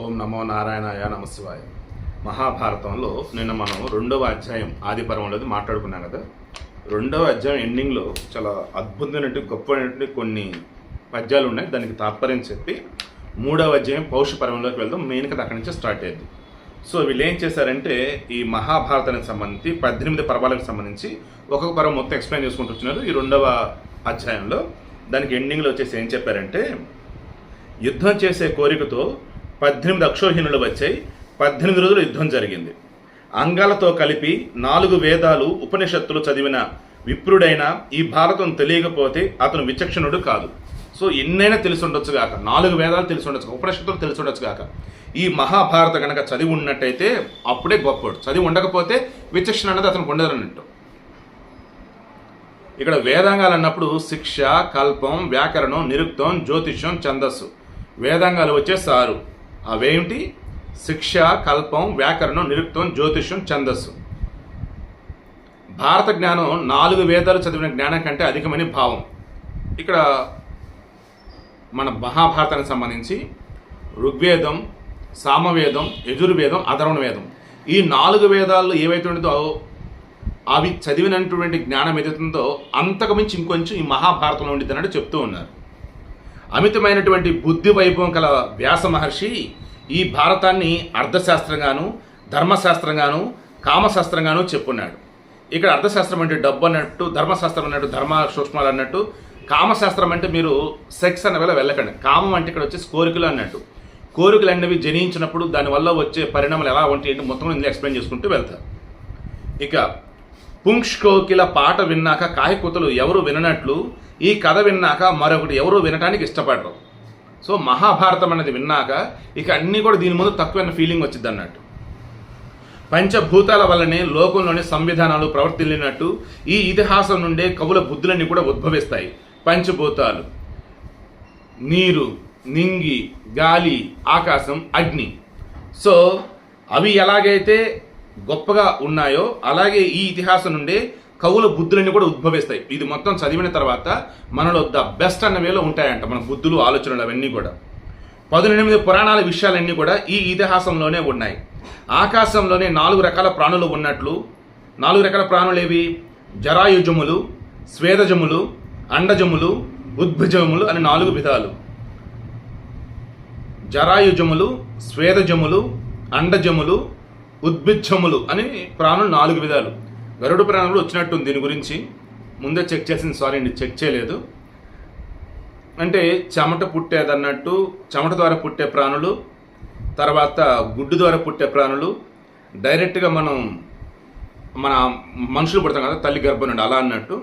ఓం నమో నారాయణాయ నమశివాయ మహాభారతంలో నిన్న మనం రెండవ అధ్యాయం ఆది పర్వంలోది మాట్లాడుకున్నాం కదా. రెండవ అధ్యాయం ఎండింగ్లో చాలా అద్భుతమైనటువంటి గొప్పమైనటువంటి కొన్ని పద్యాలు ఉన్నాయి. దానికి తాత్పర్యం చెప్పి మూడవ అధ్యాయం పౌష పర్వంలోకి వెళ్దాం. మెయిన్ కథ అక్కడి నుంచి స్టార్ట్ అయ్యింది సో వీళ్ళు ఏం చేశారంటే ఈ మహాభారతానికి సంబంధించి పద్దెనిమిది పర్వాలకు సంబంధించి ఒక్కొక్క పర్వం మొత్తం ఎక్స్ప్లెయిన్ చేసుకుంటూ వచ్చినారు ఈ రెండవ అధ్యాయంలో. దానికి ఎండింగ్లో వచ్చేసి ఏం చెప్పారంటే యుద్ధం చేసే కోరికతో పద్దెనిమిది అక్షోహిణులు వచ్చాయి. పద్దెనిమిది రోజులు యుద్ధం జరిగింది. అంగాలతో కలిపి నాలుగు వేదాలు ఉపనిషత్తులు చదివిన విప్రుడైన ఈ భారతం తెలియకపోతే అతను విచక్షణుడు కాదు. సో ఎన్నైనా తెలిసి ఉండొచ్చు గాక. నాలుగు వేదాలు తెలిసి ఉండొచ్చు ఉపనిషత్తులు తెలిసి ఉండొచ్చు గాక. ఈ మహాభారత కనుక చదివి ఉన్నట్టయితే అప్పుడే గొప్పడు. చదివి ఉండకపోతే విచక్షణ అనేది అతనికి ఉండదు అన్నట్టు. ఇక్కడ వేదాంగాలు అన్నప్పుడు శిక్ష కల్పం వ్యాకరణం నిరుక్తం జ్యోతిష్యం ఛందస్సు. వేదాంగాలు వచ్చే సారు. అవేమిటి? శిక్ష కల్పం వ్యాకరణం నిరుక్తం జ్యోతిష్యం ఛందస్సు. భారత జ్ఞానం నాలుగు వేదాలు చదివిన జ్ఞానం కంటే అధికమని భావం. ఇక్కడ మన మహాభారతానికి సంబంధించి ఋగ్వేదం సామవేదం యజుర్వేదం అధర్వణ వేదం ఈ నాలుగు వేదాల్లో ఏవైతే ఉంటుందో అవి చదివినటువంటి జ్ఞానం ఏదైతుందో అంతకు మించి ఇంకొంచెం ఈ మహాభారతంలో ఉండిద్దనంటే చెప్తూ ఉన్నారు. అమితమైనటువంటి బుద్ధి వైభవం కల వ్యాస మహర్షి ఈ భారతాన్ని అర్థశాస్త్రంగాను ధర్మశాస్త్రంగాను కామశాస్త్రంగాను చెప్పున్నాడు. ఇక్కడ అర్థశాస్త్రం అంటే డబ్బు అన్నట్టు ధర్మశాస్త్రం అన్నట్టు ధర్మ సూక్ష్మాలు అన్నట్టు కామశాస్త్రం అంటే మీరు సెక్స్ అన్న వేళ వెళ్ళకండి. కామం అంటే ఇక్కడ వచ్చేసి కోరికలు అన్నట్టు. కోరికలు అనేవి జనించినప్పుడు దానివల్ల వచ్చే పరిణామాలు ఎలా ఉంటాయి అంటే మొత్తం ఇందులో ఎక్స్ప్లెయిన్ చేసుకుంటూ వెళ్తారు ఇక పుంష్కోకిల పాట విన్నాక కాయకూతలు ఎవరు విననట్లు ఈ కథ విన్నాక మరొకటి ఎవరు వినటానికి ఇష్టపడరు. సో మహాభారతం అనేది విన్నాక ఇక అన్నీ కూడా దీని ముందు తక్కువైన ఫీలింగ్ వచ్చింది అన్నట్టు. పంచభూతాల వల్లనే లోకంలోని సంవిధానాలు ప్రవర్తిల్లినట్టు ఈ ఇతిహాసం నుండే కవుల బుద్ధులన్నీ కూడా ఉద్భవిస్తాయి. పంచభూతాలు. నీరు నింగి గాలి ఆకాశం అగ్ని. సో అవి ఎలాగైతే గొప్పగా ఉన్నాయో అలాగే ఈ ఇతిహాసం నుండే కవుల బుద్ధులన్నీ కూడా ఉద్భవిస్తాయి. ఇది మొత్తం చదివిన తర్వాత మనలో ద బెస్ట్ అన్న వేలో ఉంటాయంట మన బుద్ధులు ఆలోచనలు అవన్నీ కూడా. పదునెనిమిది పురాణాల విషయాలన్నీ కూడా ఈ ఇతిహాసంలోనే ఉన్నాయి. ఆకాశంలోనే నాలుగు రకాల ప్రాణులు ఉన్నట్లు నాలుగు రకాల ప్రాణులు ఏవి జరాయుజములు స్వేదజములు అండజములు ఉద్భుజములు అని నాలుగు విధాలు. జరాయుజములు స్వేదజములు అండజములు ఉద్భిజములు అని ప్రాణులు నాలుగు విధాలు. గరుడు ప్రాణులు వచ్చినట్టుంది దీని గురించి. ముందే చెక్ చేసింది సారీ అండి చెక్ చేయలేదు. అంటే చెమట పుట్టేదన్నట్టు చెమట ద్వారా పుట్టే ప్రాణులు తర్వాత గుడ్డు ద్వారా పుట్టే ప్రాణులు డైరెక్ట్గా మనం మన మనుషులు పుడతాం కదా తల్లి గర్భం నుండి అలా అన్నట్టు.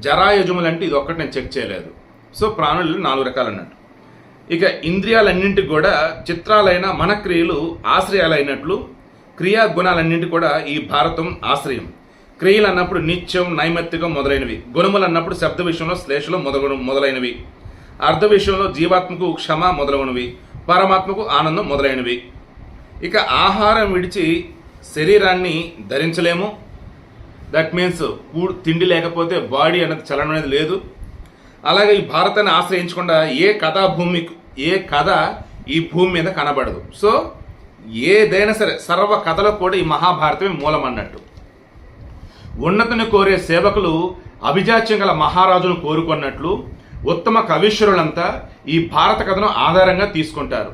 జరాయుజములు అంటే ఇది ఒక్కటి నేను చెక్ చేయలేదు. సో ప్రాణులు నాలుగు రకాలు అన్నట్టు ఇక ఇంద్రియాలన్నింటికి కూడా చిత్రాలైన మన క్రియలు ఆశ్రయాలైనట్లు క్రియా గుణాలన్నింటి కూడా ఈ భారతం ఆశ్రయం. క్రియలు అన్నప్పుడు నిత్యం నైమిత్తికం మొదలైనవి. గుణములు అన్నప్పుడు శబ్ద విషయంలో శ్లేషలో మొదలు మొదలైనవి. అర్ధ విషయంలో జీవాత్మకు క్షమ మొదలగునవి. పరమాత్మకు ఆనందం మొదలైనవి. ఇక ఆహారం విడిచి శరీరాన్ని ధరించలేము. దట్ మీన్స్ తిండి లేకపోతే బాడీ అనేది చలనం అనేది లేదు. అలాగే ఈ భారతాన్ని ఆశ్రయించకుండా ఏ కథా భూమి ఏ కథ ఈ భూమి మీద కనబడదు. సో ఏదైనా సరే సర్వ కథలకు కూడా ఈ మహాభారతమే మూలం అన్నట్టు. ఉన్నతిని కోరే సేవకులు అభిజాత్యం గల మహారాజును కోరుకున్నట్లు ఉత్తమ కవీశ్వరులంతా ఈ భారత కథను ఆధారంగా తీసుకుంటారు.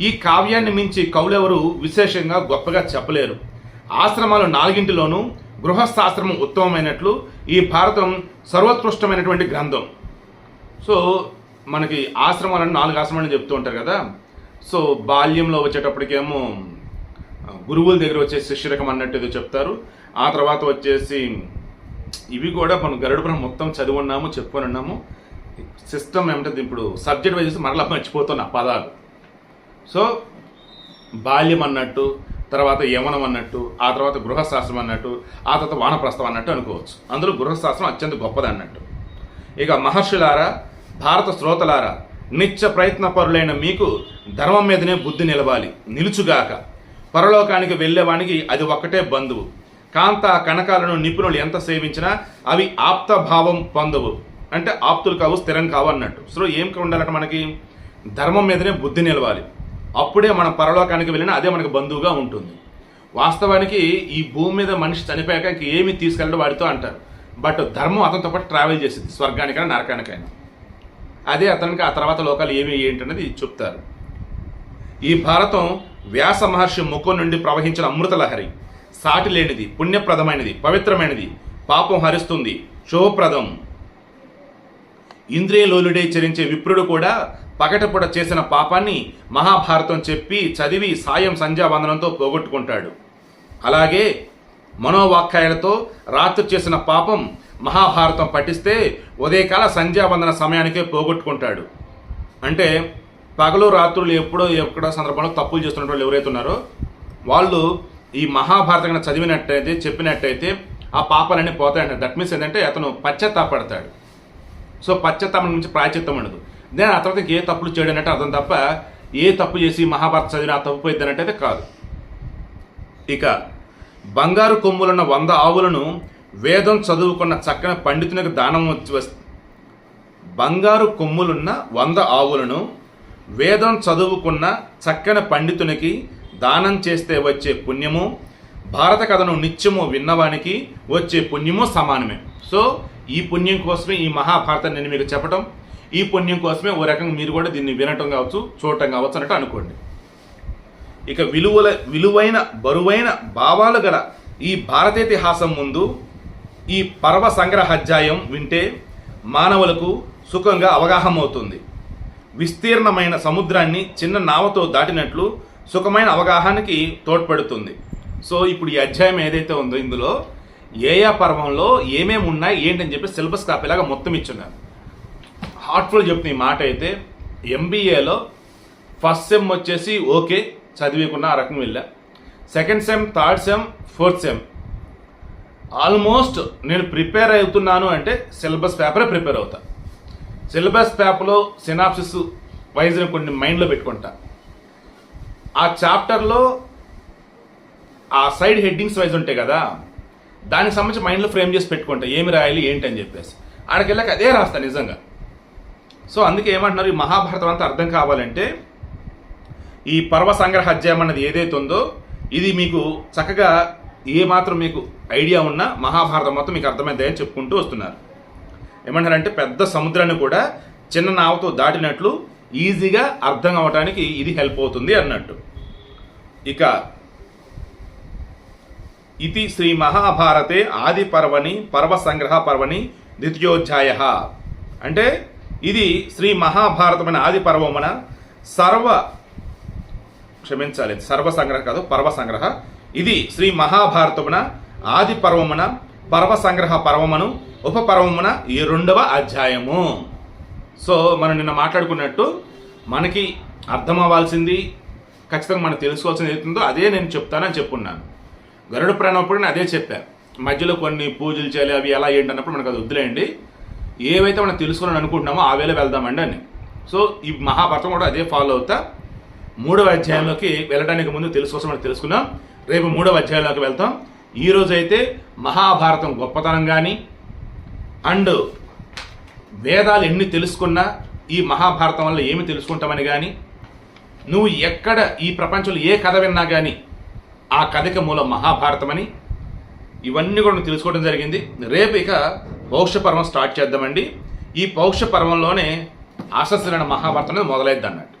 ఈ కావ్యాన్ని మించి కవులెవరు విశేషంగా గొప్పగా చెప్పలేరు. ఆశ్రమాలు నాలుగింటిలోనూ గృహస్థాశ్రమం ఉత్తమమైనట్లు ఈ భారతం సర్వోత్కృష్టమైనటువంటి గ్రంథం. సో మనకి ఆశ్రమాలను నాలుగు ఆశ్రమాలను చెప్తూ ఉంటారు కదా. సో బాల్యంలో వచ్చేటప్పటికేమో గురువుల దగ్గర వచ్చే శిష్యరకం అన్నట్టు ఏదో చెప్తారు. ఆ తర్వాత వచ్చేసి ఇవి కూడా మనం గరుడ బ్రహ్మ మొత్తం చదివి ఉన్నాము చెప్పుకొని ఉన్నాము సిస్టమ్ ఏమంటే ఇప్పుడు సబ్జెక్ట్ వైజ్ మరలా మర్చిపోతున్న పదాలు. సో బాల్యం అన్నట్టు తర్వాత యవనం అన్నట్టు ఆ తర్వాత గృహశాస్త్రం అన్నట్టు ఆ తర్వాత వానప్రస్థం అన్నట్టు అనుకోవచ్చు. అందులో గృహశాస్త్రం అత్యంత గొప్పది అన్నట్టు. ఇక మహర్షులారా భారత శ్రోతలారా నిత్య ప్రయత్నపరులైన మీకు ధర్మం మీదనే బుద్ధి నిలవాలి. నిలుచుగాక. పరలోకానికి వెళ్ళేవానికి అది ఒక్కటే బంధువు. కాంత కనకాలను నిపుణులు ఎంత సేవించినా అవి ఆప్తభావం పొందవు. అంటే ఆప్తులు కావు స్థిరం కావు అన్నట్టు. సో ఏం ఉండాలంటే మనకి? ధర్మం మీదనే బుద్ధి నిలవాలి. అప్పుడే మన పరలోకానికి వెళ్ళినా అదే మనకు బంధువుగా ఉంటుంది. వాస్తవానికి ఈ భూమి మీద మనిషి చనిపోయాక ఇంక తీసుకెళ్ళడం వాడితో అంటారు. బట్ ధర్మం అతనితో పాటు ట్రావెల్ చేసింది స్వర్గానికైనా నరకానికైనా. అదే అతనికి ఆ తర్వాత లోకాలు ఏమి ఏంటనేది చెప్తారు. ఈ భారతం వ్యాస మహర్షి ముఖం నుండి ప్రవహించిన అమృత లహరి సాటి లేనిది పుణ్యప్రదమైనది పవిత్రమైనది. పాపం హరిస్తుంది. శుభప్రదం ఇంద్రియలోలుడే చరించే విప్రుడు కూడా పగటపూట చేసిన పాపాన్ని మహాభారతం చెప్పి చదివి సాయం సంధ్యావందనంతో పోగొట్టుకుంటాడు. అలాగే మనోవాక్యాయలతో రాత్రి చేసిన పాపం మహాభారతం పఠిస్తే ఉదయకాల సంధ్యావందన సమయానికే పోగొట్టుకుంటాడు. అంటే పగలు రాత్రులు ఎప్పుడో ఎక్కడో సందర్భంలో తప్పులు చేస్తున్న వాళ్ళు ఎవరైతే ఉన్నారో వాళ్ళు ఈ మహాభారతం కనుక చదివినట్టయితే చెప్పినట్టయితే ఆ పాపాలన్నీ పోతాయంట. దట్ మీన్స్ ఏంటంటే అతను పశ్చాత్తాపడతాడు. సో పశ్చాత్తాపం నుంచి ప్రాయచిత్తం ఉండదు. నేను ఆ తర్వాత ఏ తప్పులు చేయడం అతను తప్ప ఏ తప్పు చేసి మహాభారత చదివిన ఆ తప్పు పోయిద్దనంటే కాదు. ఇక బంగారు కొమ్ములున్న వంద ఆవులను వేదం చదువుకున్న చక్కని పండితునికి దానం వచ్చి బంగారు కొమ్ములున్న వంద ఆవులను వేదం చదువుకున్న చక్కని పండితునికి దానం చేస్తే వచ్చే పుణ్యము భారత కథను నిత్యము విన్నవానికి వచ్చే పుణ్యము సమానమే. సో ఈ పుణ్యం కోసమే ఈ మహాభారతాన్ని నేను మీకు చెప్పటం. ఈ పుణ్యం కోసమే ఓ రకంగా మీరు కూడా దీన్ని వినటం కావచ్చు చూడటం కావచ్చు అన్నట్టు అనుకోండి. ఇక విలువల విలువైన బరువైన భావాలు గల ఈ భారతేతిహాసం ముందు ఈ పర్వ సంగ్రహాధ్యాయం వింటే మానవులకు సుఖంగా అవగాహన అవుతుంది విస్తీర్ణమైన సముద్రాన్ని చిన్న నావతో దాటినట్లు సుఖమైన అవగాహనకి తోడ్పడుతుంది. సో ఇప్పుడు ఈ అధ్యాయం ఏదైతే ఉందో ఇందులో ఏయా పర్వంలో ఏమేమి ఉన్నాయి ఏంటని చెప్పి సిలబస్ కాపీలాగా మొత్తం ఇచ్చున్నారు. హార్ట్ఫుల్ చెప్తున్న ఈ మాట అయితే ఎంబీఏలో ఫస్ట్ సెమ్ వచ్చేసి ఓకే చదివికున్న ఆ రకం వెళ్ళా. Second sem third sem fourth sem. Almost నేను ప్రిపేర్ అవుతున్నాను అంటే సిలబస్ పేపరే ప్రిపేర్ అవుతా. సిలబస్ పేపర్లో సినాప్సిస్ వైజ్ని కొన్ని మైండ్లో పెట్టుకుంటా. ఆ చాప్టర్లో ఆ సైడ్ హెడ్డింగ్స్ వైజ్ ఉంటాయి కదా దానికి సంబంధించి మైండ్లో ఫ్రేమ్ చేసి పెట్టుకుంటా ఏమి రాయాలి ఏంటి అని చెప్పేసి. ఆడికి వెళ్ళాక అదే రాస్తా నిజంగా. సో అందుకే ఏమంటున్నారు ఈ మహాభారతం అంతా అర్థం కావాలంటే ఈ పర్వ సంగ్రహ అధ్యాయం అన్నది ఏదైతే ఉందో ఇది మీకు చక్కగా ఏ మాత్రం మీకు ఐడియా ఉన్నా మహాభారతం మొత్తం మీకు అర్థమైందని చెప్పుకుంటూ వస్తున్నారు. ఏమంటారంటే పెద్ద సముద్రాన్ని కూడా చిన్న నావతో దాటినట్లు ఈజీగా అర్థం అవటానికి ఇది హెల్ప్ అవుతుంది అన్నట్టు. ఇక ఇది శ్రీ మహాభారతే ఆది పర్వని పర్వ సంగ్రహ పర్వని ద్వితీయోధ్యాయ. అంటే ఇది శ్రీ మహాభారతమైన ఆది పర్వమున సర్వ క్షమించాలి సర్వ సంగ్రహ కాదు పర్వ సంగ్రహ ఇది శ్రీ మహాభారతమున ఆది పర్వమున పర్వ సంగ్రహ పర్వమును ఉప పర్వమున ఈ రెండవ అధ్యాయము. సో మనం నిన్న మాట్లాడుకున్నట్టు మనకి అర్థం అవ్వాల్సింది ఖచ్చితంగా మనం తెలుసుకోవాల్సింది ఏదైతుందో అదే నేను చెప్తానని చెప్పున్నాను. గరుడ ప్రాణప్పుడు నేను అదే చెప్పాను మధ్యలో కొన్ని పూజలు చేయాలి అవి ఎలా ఏంటి అన్నప్పుడు మనకు అది వద్దులేండి. ఏవైతే మనం తెలుసుకోవాలని అనుకుంటున్నామో ఆ వేళ వెళ్దామండి అని. సో ఈ మహాభారతం కూడా అదే ఫాలో అవుతా. మూడవ అధ్యాయంలోకి వెళ్ళడానికి ముందు తెలుసుకోసం మనం తెలుసుకున్నాం రేపు మూడవ అధ్యాయంలోకి వెళ్తాం. ఈరోజైతే మహాభారతం గొప్పతనం కానీ అండ్ వేదాలు ఎన్ని తెలుసుకున్నా ఈ మహాభారతం వల్ల ఏమి తెలుసుకుంటామని కానీ నువ్వు ఎక్కడ ఈ ప్రపంచంలో ఏ కథ విన్నా కానీ ఆ కథకి మూలం మహాభారతమని ఇవన్నీ కూడా నువ్వు తెలుసుకోవడం జరిగింది. రేపు ఇక పౌక్షపర్వం స్టార్ట్ చేద్దామండి. ఈ పౌష్య పర్వంలోనే ఆశస్సులైన మహాభారతం అనేది మొదలైద్ది అన్నట్టు